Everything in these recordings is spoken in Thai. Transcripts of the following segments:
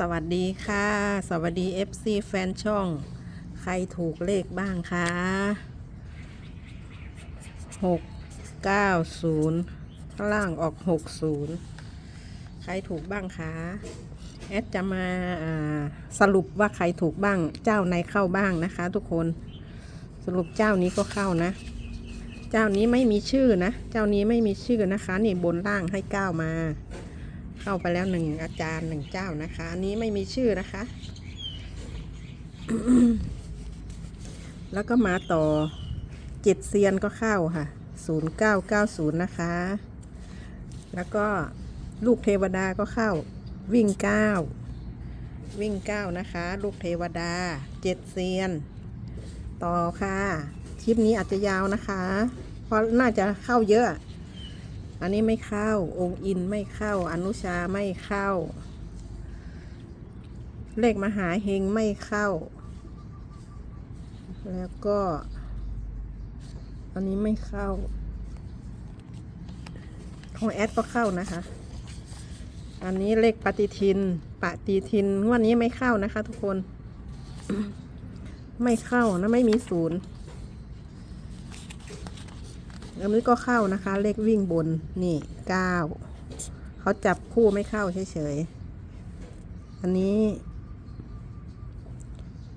สวัสดีค่ะ สวัสดี FC แฟนช่อง ใครถูกเลขบ้างคะหกเก้าศูนย์ข้างล่างออกหกศูนย์ใครถูกบ้างคะ แอดจะมาาสรุปว่าใครถูกบ้าง เจ้าไหนเข้าบ้างนะคะ ทุกคน สรุปเจ้านี้ก็เข้านะ เจ้านี้ไม่มีชื่อนะ เจ้านี้ไม่มีชื่อนะคะ นี่บนล่างให้ก้าวมา เข้าไปแล้วหนึ่งอาจารย์หนึ่งเจ้านะคะ อันนี้ไม่มีชื่อนะคะ แล้วก็มาต่อเจ็ดเซียนก็เข้าค่ะศูนย์เก้าเก้าศูนย์นะคะ แล้วก็ลูกเทวดาก็เข้า วิ่งเก้าวิ่งเก้านะคะ ลูกเทวดาเจ็ดเซียน ต่อค่ะ คลิปนี้อาจจะยาวนะคะ เพราะน่าจะเข้าเยอะ อันนี้ไม่เข้า องค์อินไม่เข้า อนุชาไม่เข้า เลขมหาเฮงไม่เข้า แล้วก็ อันนี้ไม่เข้า ของแอดก็เข้านะคะ อันนี้เลขปฏิทิน ปฏิทินงวดนี้ไม่เข้านะคะ ทุกคน ไม่เข้านะไม่มีศูนย์ อันนี้ก็เข้านะคะ เลขวิ่งบนนี่เก้าเขาจับคู่ไม่เข้าเฉยๆ อันนี้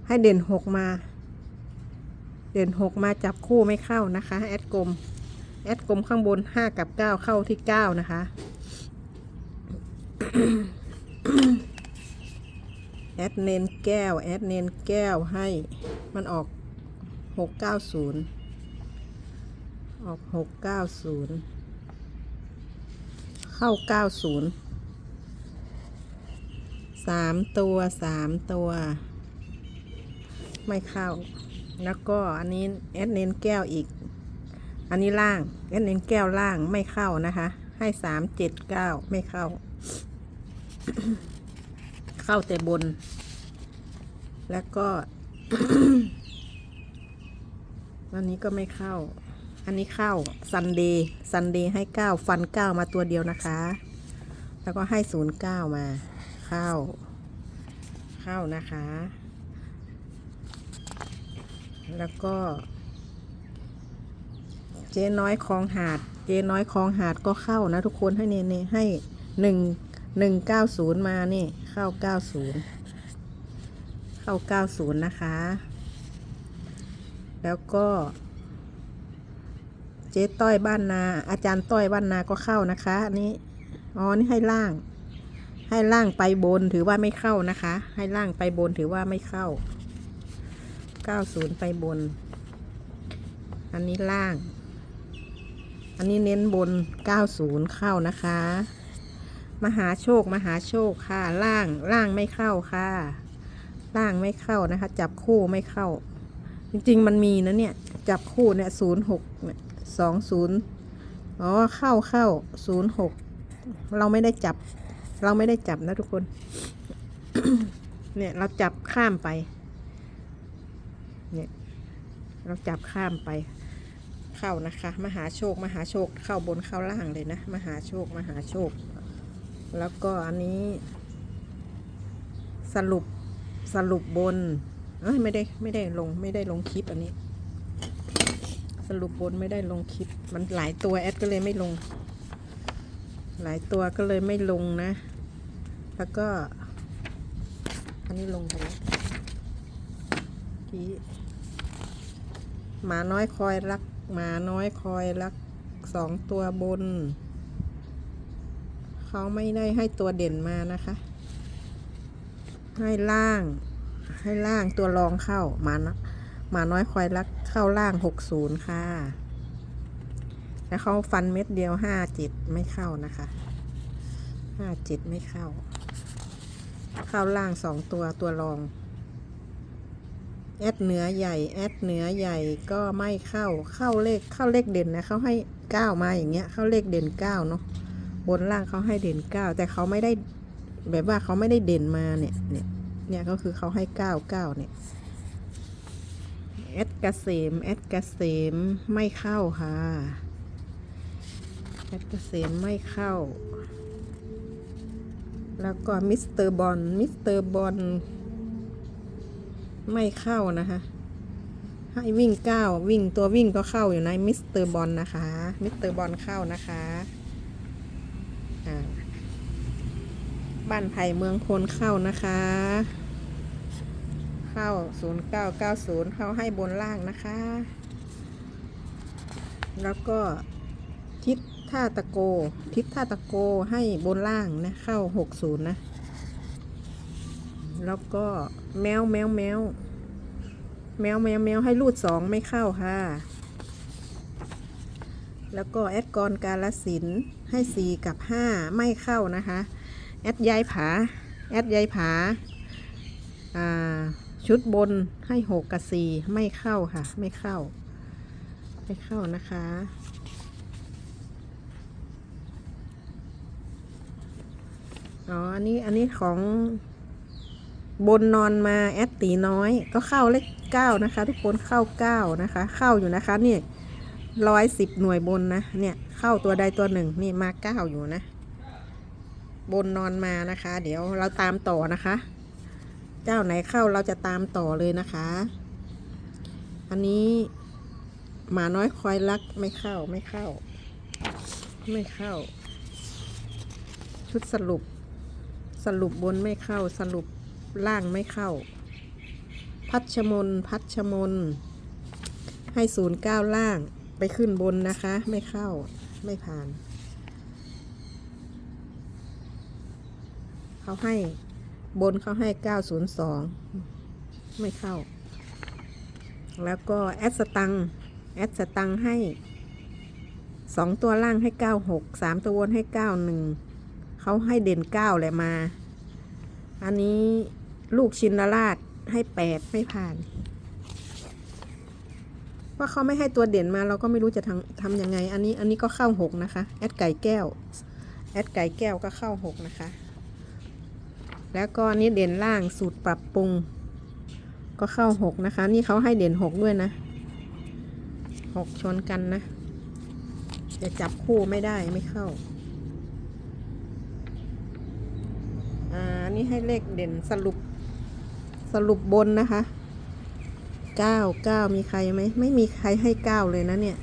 ให้เด่นหกมา เด่นหกมาจับคู่ไม่เข้านะคะ แอดกลม แอดกลมข้างบนห้ากับเก้าเข้าที่เก้านะคะแอดเนนแก้ว แอดเนนแก้วให้มันออกหกเก้าศูนย์ ออกหกเก้าศูนย์เข้าเก้าศูนย์สามตัวสามตัว ไม่เข้า แล้วก็อันนี้แอดเน้นแก้วอีก อันนี้ล่างแอดเน้นแก้วล่างไม่เข้านะคะ ให้สามเจ็ดเก้าไม่เข้า เข้าแต่บน แล้วก็อันนี้ก็ไม่เข้า อันนี้ข้าวซันเดย์ซันเดย์ให้เก้าฟันเก้ามาตัวเดียวนะคะ แล้วก็ให้ศูนย์เก้ามา ข้าเข้าวนะคะ แล้วก็ เจ๊น้อยคลองหาด เจ๊น้อยคลองหาดก็เข้านะทุกคนให้เนเนให้หนึ่งหนึ่งเก้าศูนย์มานี่ เข้าเก้าศูนย์เข้าเก้าศูนย์นะคะ แล้วก็ เจ๊ต้อยบ้านนา อาจารย์ต้อยบ้านนาก็เข้านะคะอันนี้อ๋อนี่ให้ล่าง ให้ล่างไปบนถือว่าไม่เข้านะคะ ให้ล่างไปบนถือว่าไม่เข้า90ไปบน อันนี้ล่าง อันนี้เน้นบน90เข้านะคะ มหาโชคมหาโชคค่ะ ล่างล่างไม่เข้าค่ะ ล่างไม่เข้านะคะ จับคู่ไม่เข้าจริงๆ มันมีนะเนี่ย จับคู่เนี่ยศูนย์หกเนี่ย สองศูนย์อ๋อเข้าเข้าศูนย์หกเราไม่ได้จับ เราไม่ได้จับนะทุกคน เนี่ยเราจับข้ามไป เนี่ยเราจับข้ามไป เข้านะคะ มหาโชค มหาโชค เข้าบนเข้าล่างเลยนะ มหาโชค มหาโชค แล้วก็อันนี้ สรุปสรุปบน เอ้ยไม่ได้ไม่ได้ลงไม่ได้ลงคลิปอันนี้ สรุปบนไม่ได้ลงคลิป มันหลายตัวแอดก็เลยไม่ลง หลายตัวก็เลยไม่ลงนะ แล้วก็ อันนี้ลงไปแล้วกี้หมาน้อยคอยรัก หมาน้อยคอยรักสองตัวบน เขาไม่ได้ให้ตัวเด่นมานะคะ ให้ล่าง ให้ล่างตัวรองเข้ามานะ มาน้อยคอยรักเข้าล่างหกศูนย์ค่ะ แล้วเขาฟันเม็ดเดียวห้าเจ็ดไม่เข้านะคะห้าเจ็ดไม่เข้า เข้าล่างสองตัวตัวรองแอดเหนือใหญ่แอดเหนือใหญ่ก็ไม่เข้าเข้าเลขเข้าเลขเด่นนะเขาให้เก้ามาอย่างเงี้ยเข้าเลขเด่นเก้าเนาะบนล่างเขาให้เด่นเก้าแต่เขาไม่ได้แบบว่าเขาไม่ได้เด่นมาเนี่ยเนี่ยเนี่ยก็คือเขาให้เก้าเก้าเนี่ย แอดเกษมแอดเกษมไม่เข้าค่ะแอดเกษมไม่เข้า แล้วก็มิสเตอร์บอลมิสเตอร์บอลไม่เข้านะคะให้วิ่งเก้าวิ่งตัววิ่งก็เข้าอยู่ในมิสเตอร์บอลนะคะมิสเตอร์บอลเข้านะคะบ้านไผ่เมืองพลเข้านะคะ เข้า 0990 เข้าให้บนล่างนะคะ แล้วก็ทิศท่าตะโก ทิศท่าตะโกให้บนล่างนะ เข้า 60 นะ แล้วก็แมวแมวแมวแมวแมวแมวให้รูดสองไม่เข้าค่ะ แล้วก็แอดกรการลสินให้สี่กับห้าไม่เข้านะคะ แอดยายผา แอดยายผา อ่า ชุดบนให้หกกับสี่ไม่เข้าค่ะ ไม่เข้า ไม่เข้านะคะ อ๋อ อันนี้ อันนี้ของบนนอนมาแอดตีน้อย ก็เข้าเลขเก้านะคะ ทุกคนเข้าเก้านะคะ เข้าอยู่นะคะนี่ร้อยสิบหน่วยบนนะเนี่ยเข้าตัวใดตัวหนึ่งนี่มาเก้าอยู่นะ บนนอนมานะคะ เดี๋ยวเราตามต่อนะคะ เจ้าไหนเข้าเราจะตามต่อเลยนะคะ อันนี้หมาน้อยคอยรักไม่เข้าไม่เข้า ไม่เข้า ชุดสรุป สรุปบนไม่เข้า สรุปล่างไม่เข้า พัชมนพัชมน ให้ศูนย์เก้าล่างไปขึ้นบนนะคะ ไม่เข้าไม่ผ่าน เขาให้ บนเขาให้902ไม่เข้า แล้วก็แอดสตังแอดสตังให้2ตัวล่างให้96 3ตัวบนให้91เขาให้เด่น9แหละมา อันนี้ลูกชินราชให้8ไม่ผ่าน ว่าเขาไม่ให้ตัวเด่นมาเราก็ไม่รู้จะทำทำยังไง อันนี้อันนี้ก็เข้า6นะคะ แอดไก่แก้ว แอดไก่แก้วก็เข้า6นะคะ แล้วก็นนี้เด่นล่างสูตรปรับปรุง ก็เข้าหกนะคะ นี่เขาให้เด่นหกด้วยนะหกชนกันนะจะจับคู่ไม่ได้ไม่เข้า อ่าอันนี่ให้เลขเด่นสรุปสรุปบนนะคะเก้าเก้ามีใครไหม ไม่มีใครให้เก้าเลยนะเนี่ย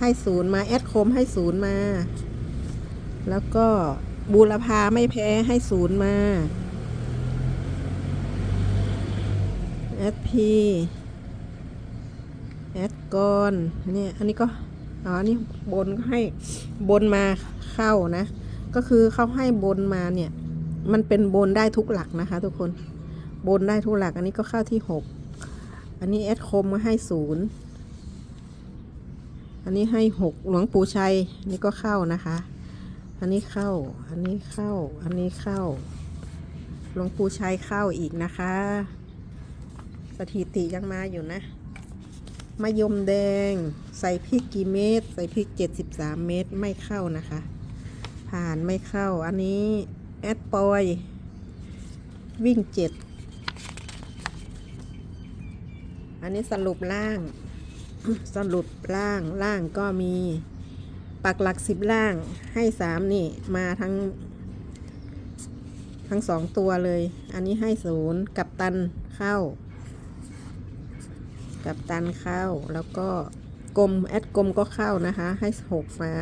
ให้ศูนย์มา แอดโคมให้ศูนย์มา แล้วก็บูรพาไม่แพ้ให้ศูนย์มา แอดพีแอดกอนเนี่ยอันนี้ก็อ๋อนนี้บนก็ให้บนมาเข้านะ ก็คือเขาให้บนมาเนี่ย มันเป็นบนได้ทุกหลักนะคะ ทุกคนบนได้ทุกหลัก อันนี้ก็เข้าที่หกอันนี้แอดคมมาให้ศูนย์อันนี้ให้หกหลวงปู่ชัยนนี่ก็เข้านะคะ อันนี้เข้า อันนี้เข้า อันนี้เข้า หลวงปู่ชัยเข้าอีกนะคะ สถิติยังมาอยู่นะมะยมแดง ใส่พริกกี่เม็ดใส่พริก73เม็ดไม่เข้านะคะ ผ่านไม่เข้า อันนี้แอดปอย วิ่ง7อันนี้สรุปล่าง สรุปล่างล่างก็มีปักหลักสิบล่างให้สามนี่มาทั้ง ทั้งสองตัวเลย อันนี้ให้ศูนย์กับตันเข้า กับตันเข้า แล้วก็กลมแอดกลมก็เข้านะคะ ให้หกมา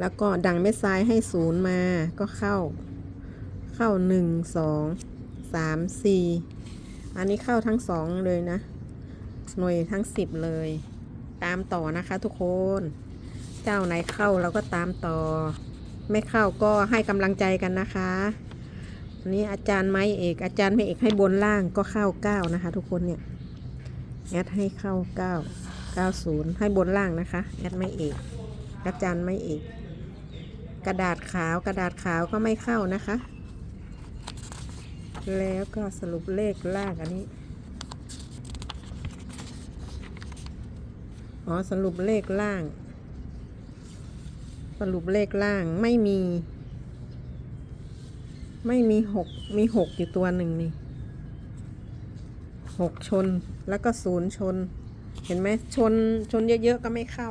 แล้วก็ดังเม็ดซ้ายให้ศูนย์มาก็เข้า เข้าหนึ่งสองสามสี่อันนี้เข้าทั้งสองเลยนะ หน่วยทั้งสิบเลย ตามต่อนะคะทุกคน เจ้าไหนเข้าเราก็ตามต่อ ไม่เข้าก็ให้กำลังใจกันนะคะอันนี้อาจารย์ไม้เอกอาจารย์ไม่เอกให้บนล่างก็เข้าเก้านะคะทุกคนเนี่ย แอดให้เข้าเก้าเก้าศูนย์ให้บนล่างนะคะ แอดไม่เอกอาจารย์ไม่เอกกระดาษขาวกระดาษขาวก็ไม่เข้านะคะ แล้วก็สรุปเลขล่างอันนี้ อ๋อสรุปเลขล่าง สรุปเลขล่างไม่มี ไม่มีหกมีหกอยู่ตัวหนึ่งนี่ หกชนแล้วก็ศูนย์ชน เห็นไหมชนชนเยอะๆก็ไม่เข้า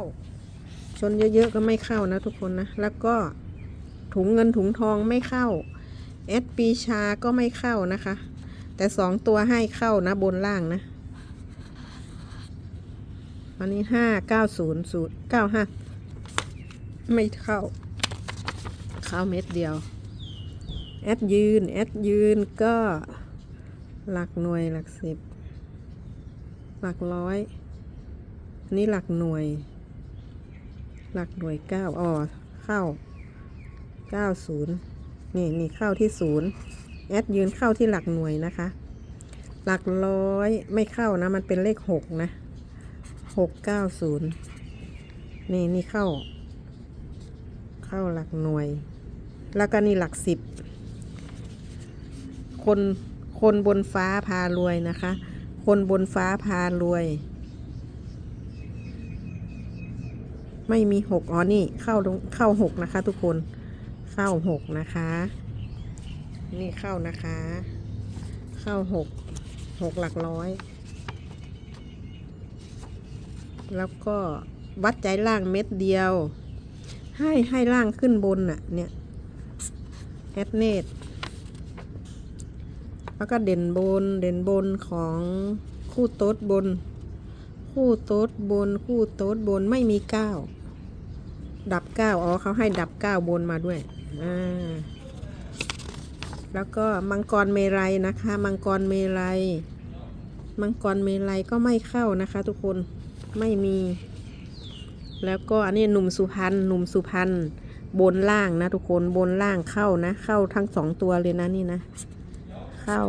ชนเยอะๆก็ไม่เข้านะทุกคนนะ แล้วก็ถุงเงินถุงทองไม่เข้าเอสปีชาก็ไม่เข้านะคะ แต่สองตัวให้เข้านะบนล่างนะอันนี้ห้าเก้าศูนย์ศูนย์เก้าห้าไม่เข้า เข้าเม็ดเดียวแอดยืนแอดยืนก็หลักหน่วยหลักสิบ หลักร้อยอันนี้หลักหน่วย หลักหน่วยเก้าอ๋อเข้าเก้าศูนย์นี่นี่เข้าที่ศูนย์แอดยืนเข้าที่หลักหน่วยนะคะ หลักร้อยไม่เข้านะ มันเป็นเลขหกนะหกเก้าศูนย์นี่นี่เข้า เข้าหลักหน่วย แล้วก็นี่หลักสิบคนคนบนฟ้าพารวยนะคะ คนบนฟ้าพารวย ไม่มีหกอ๋อนี่เข้าเข้าหกนะคะ ทุกคนเข้าหกนะคะ นี่เข้านะคะ เข้าหกหกหลักร้อย แล้วก็วัดใจล่างเม็ดเดียว ให้ให้ล่างขึ้นบนน่ะเนี่ยแอดเนต แล้วก็เด่นบนเด่นบนของคู่โต๊ดบน คู่โต๊ดบน คู่โต๊ดบนไม่มีเก้าดับเก้าอ๋อเขาให้ดับเก้าบนมาด้วยอ่าแล้วก็มังกรเมรัยนะคะ มังกรเมรัยมังกรเมรัยก็ไม่เข้านะคะ ทุกคนไม่มี แล้วก็อันนี้หนุ่มสุพรรณหนุ่มสุพรรณบนล่างนะทุกคนบนล่างเข้านะ เข้าทั้งสองตัวเลยนะนี่นะ เข้า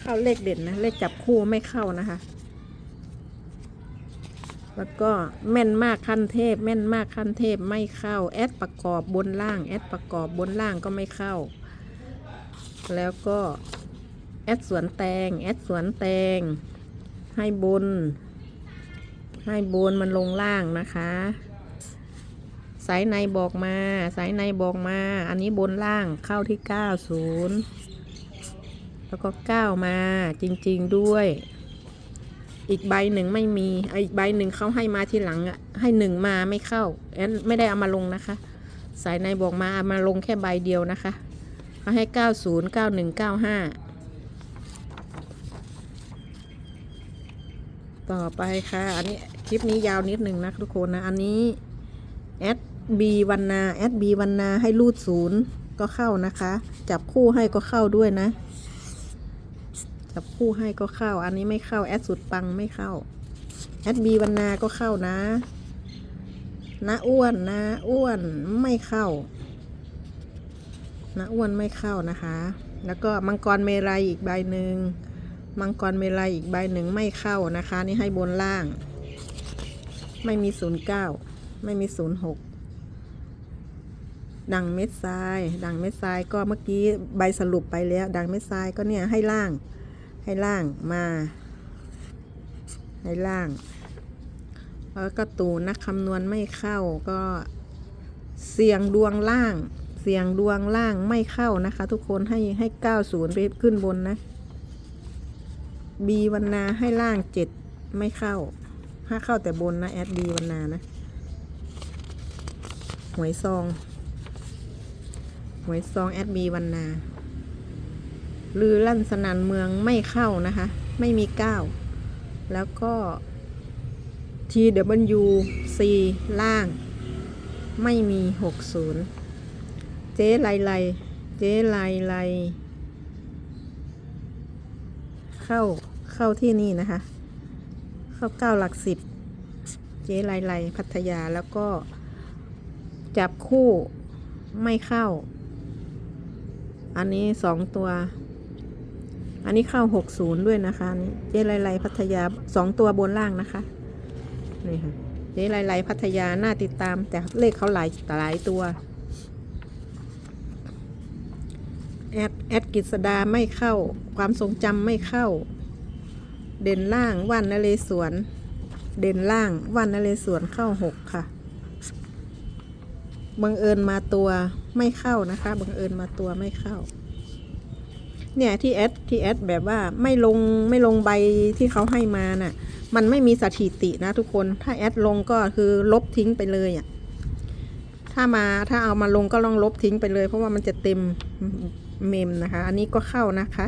เข้าเลขเด่นนะ เลขจับคู่ไม่เข้านะคะ แล้วก็แม่นมากขั้นเทพ แม่นมากขั้นเทพไม่เข้า แอดประกอบบนล่าง แอดประกอบบนล่างก็ไม่เข้า แล้วก็แอดสวนแตง แอดสวนแตง ให้บน ให้บนมันลงล่างนะคะ สายในบอกมา สายในบอกมา อันนี้บนล่างเข้าที่90แล้วก็9มาจริง ๆด้วย อีกใบหนึ่งไม่มีอีกใบหนึ่งเขาให้มาทีหลังอะให้หนึ่งมาไม่เข้าแอนไม่ได้เอามาลงนะคะ สายในบอกมาเอามาลงแค่ใบเดียวนะคะเขาให้90 91 95ต่อไปค่ะ อันนี้คลิปนี้ยาวนิดหนึ่งนะทุกคนนะ อันนี้แอด บีวันนาแอดบวันนาให้รูดศูนย์ก็เข้านะคะ จับคู่ให้ก็เข้าด้วยนะ จับคู่ให้ก็เข้า อันนี้ไม่เข้าแอดสุดปังไม่เข้าแอดบวันนาก็เข้านะนะอ้วนนะอ้วนไม่เข้านะอ้วนไม่เข้านะคะ แล้วก็มังกรเมรัยอีกใบหนึ่งมังกรเมลัยอีกใบหนึ่งไม่เข้านะคะ นี่ให้บนล่าง ไม่มีศูนย์เก้าไม่มีศูนย์หก ดังเม็ดทราย ดังเม็ดทรายก็เมื่อกี้ใบสรุปไปแล้ว ดังเม็ดทรายก็เนี่ยให้ล่าง ให้ล่างมา ให้ล่าง แล้วก็ตูนักคำนวณไม่เข้าก็เสียงดวงล่าง เสียงดวงล่างไม่เข้านะคะ ทุกคนให้ให้เก้าศูนย์ไปขึ้นบนนะบีวันนาให้ล่างเจ็ดไม่เข้า ถ้าเข้าแต่บนนะแอดบีวันนานะ หวยซอง หวยซองแอดบีวันนาลือลั่นสนันเมืองไม่เข้านะคะ ไม่มีเก้าแล้วก็ทีเดบันยูซีล่าง ไม่มีหกศูนย์เจ๊ไลไลเจ๊ไลไลเข้าเข้าที่นี่นะคะ เข้าเก้าหลักสิบเจ๊ไลไลพัทยาแล้วก็ จับคู่ไม่เข้า อันนี้สองตัว อันนี้เข้าหกศูนย์ด้วยนะคะนนี้เจ๊ไลไลพัทยาสองตัวบนล่างนะคะนี่ค่ะเจ๊ไลไลพัทยาน่าติดตาม แต่เลขเขาหลายหลายตัวแอดแอดกิษดาไม่เข้า ความทรงจำไม่เข้า เด่นล่างว่านนเรศวร เด่นล่างว่านนเรศวรเข้าหกค่ะ บังเอิญมาตัวไม่เข้านะคะบังเอิญมาตัวไม่เข้า เนี่ยที่แอดที่แอดแบบว่าไม่ลงไม่ลงใบที่เขาให้มาน่ะ มันไม่มีสถิตินะทุกคนถ้าแอดลงก็คือลบทิ้งไปเลยอะถ้ามาถ้าเอามาลงก็ลองลบทิ้งไปเลย เพราะว่ามันจะเต็มเมมนะคะ อันนี้ก็เข้านะคะ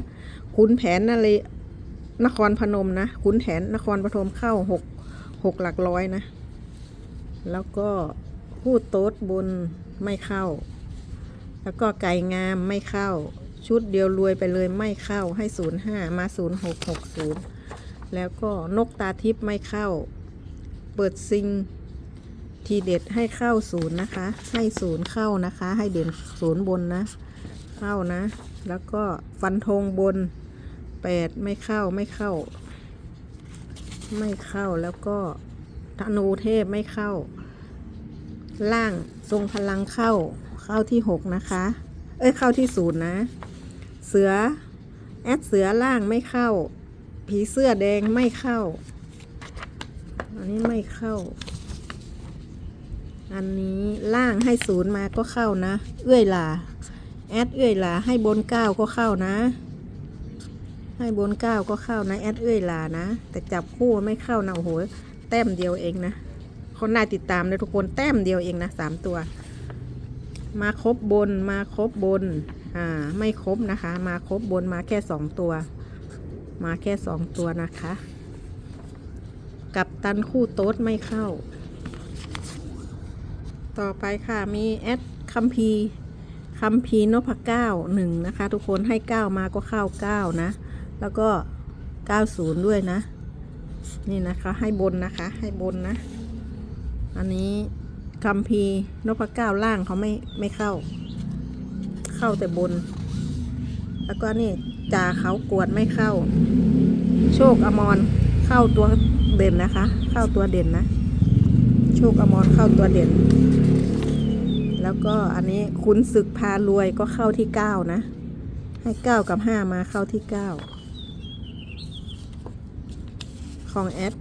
ขุนแผนนั่นเลยนครพนมนะขุนแผนนครปฐมเข้าหกหกหลักร้อยนะ แล้วก็ พูดโต๊ดบนไม่เข้า แล้วก็ไก่งามไม่เข้า ชุดเดียวรวยไปเลยไม่เข้าให้ศูนย์ห้ามาศูนย์หกหกศูนย์แล้วก็นกตาทิพย์ไม่เข้า เปิดซิงทีเด็ดให้เข้าศูนย์นะคะ ให้ศูนย์เข้านะคะ ให้เด่นศูนย์บนนะ เข้านะ แล้วก็ฟันธงบนแปดไม่เข้าไม่เข้า ไม่เข้าแล้วก็ธนูเทพไม่เข้า ล่างทรงพลังเข้าเข้าที่หกนะคะ เอ้ยเข้าที่ศูนย์นะ เสือแอดเสือล่างไม่เข้า ผีเสื้อแดงไม่เข้า อันนี้ไม่เข้า อันนี้ล่างให้ศูนย์มาก็เข้านะ เอื้อยหลาแอดเอื้อยหลาให้บนเก้าก็เข้านะ ให้บนเก้าก็เข้านะแอดเอื้อยหลานะ แต่จับคู่ไม่เข้านะโอ้โหแต้มเดียวเองนะ คนน่าติดตามเลยทุกคนแต้มเดียวเองนะสามตัว มาครบบนมาครบบน อ่า ไม่ครบนะคะ มาครบบนมาแค่สองตัว มาแค่สองตัวนะคะ กับตันคู่โต๊ดไม่เข้า ต่อไปค่ะมีแอดคัมพีคัมพีนพเก้าหนึ่งนะคะ ทุกคนให้เก้ามาก็เข้าเก้านะ แล้วก็เก้าศูนย์ด้วยนะ นี่นะคะให้บนนะคะให้บนนะ อันนี้คัมพีนพเก้าล่างเขาไม่ไม่เข้า เข้าแต่บน แล้วก็นี่จ่าเขากวดไม่เข้า โชคอมรเข้าตัวเด่นนะคะ เข้าตัวเด่นนะ โชคอมรเข้าตัวเด่น แล้วก็อันนี้คุณศึกพารวยก็เข้าที่เก้านะ ให้เก้ากับห้ามาเข้าที่เก้าของแอด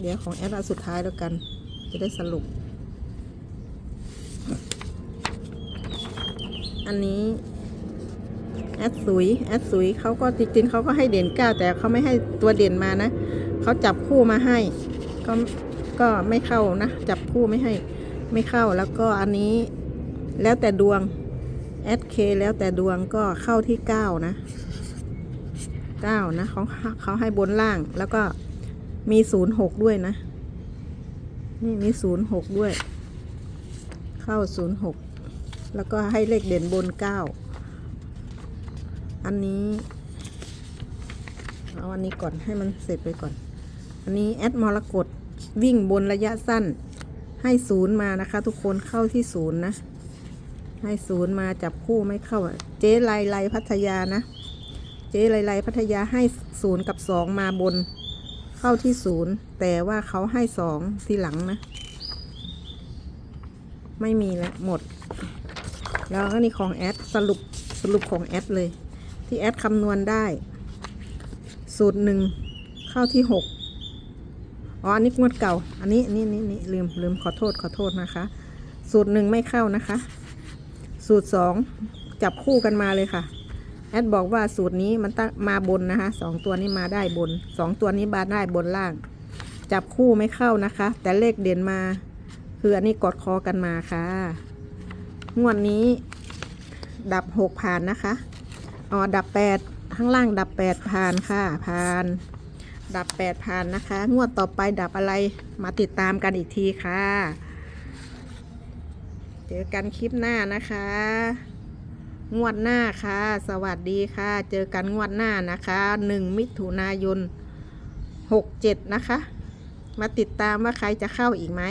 เดี๋ยวของแอดเอาสุดท้ายแล้วกัน จะได้สรุป อันนี้แอดสุยแอดสุยเขาก็จริงๆเขาก็ให้เด่นเก้าแต่เขาไม่ให้ตัวเด่นมานะเขาจับคู่มาให้ ก็ก็ไม่เข้านะ จับคู่ไม่ให้ไม่เข้าแล้วก็อันนี้แล้วแต่ดวงแอดเคแล้วแต่ดวงก็เข้าที่เก้านะเก้านะเขาเขาให้บนล่างแล้วก็มีศูนย์หกด้วยนะ นี่มีศูนย์หกด้วย เข้าศูนย์หกแล้วก็ให้เลขเด่นบนเก้าอันนี้ เอาอันนี้ก่อนให้มันเสร็จไปก่อน อันนี้แอดมรกตวิ่งบนระยะสั้น ให้ศูนย์มานะคะ ทุกคนเข้าที่ศูนย์นะ ให้ศูนย์มาจับคู่ไม่เข้า เจ๊ไลไลพัทยานะ เจ๊ไลไลพัทยาให้ศูนย์กับสองมาบน เข้าที่ศูนย์แต่ว่าเขาให้สองทีหลังนะ ไม่มีแล้วหมด แล้วก็นี่ของแอดสรุปสรุปของแอดเลย ที่แอดคำนวณได้ สูตรหนึ่งเข้าที่หกอ๋ออันนี้งวดเก่า อันนี้นี่นี่นี่ลืมลืมขอโทษขอโทษนะคะ สูตรหนึ่งไม่เข้านะคะ สูตรสองจับคู่กันมาเลยค่ะ แอดบอกว่าสูตรนี้มันตั้งมาบนนะคะสองตัวนี้มาได้บนสองตัวนี้บาได้บนล่าง จับคู่ไม่เข้านะคะ แต่เลขเด่นมา คืออันนี้กดคอกันมาค่ะ งวดนี้ ดับหกผ่านนะคะอ๋อดับแปดข้างล่างดับแปดผ่านค่ะผ่าน ดับแปดผ่านนะคะ งวดต่อไปดับอะไรมาติดตามกันอีกทีค่ะ เจอกันคลิปหน้านะคะ งวดหน้าค่ะ สวัสดีค่ะ เจอกันงวดหน้านะคะหนึ่งมิถุนายนหกเจ็ดนะคะ มาติดตามว่าใครจะเข้าอีกไหม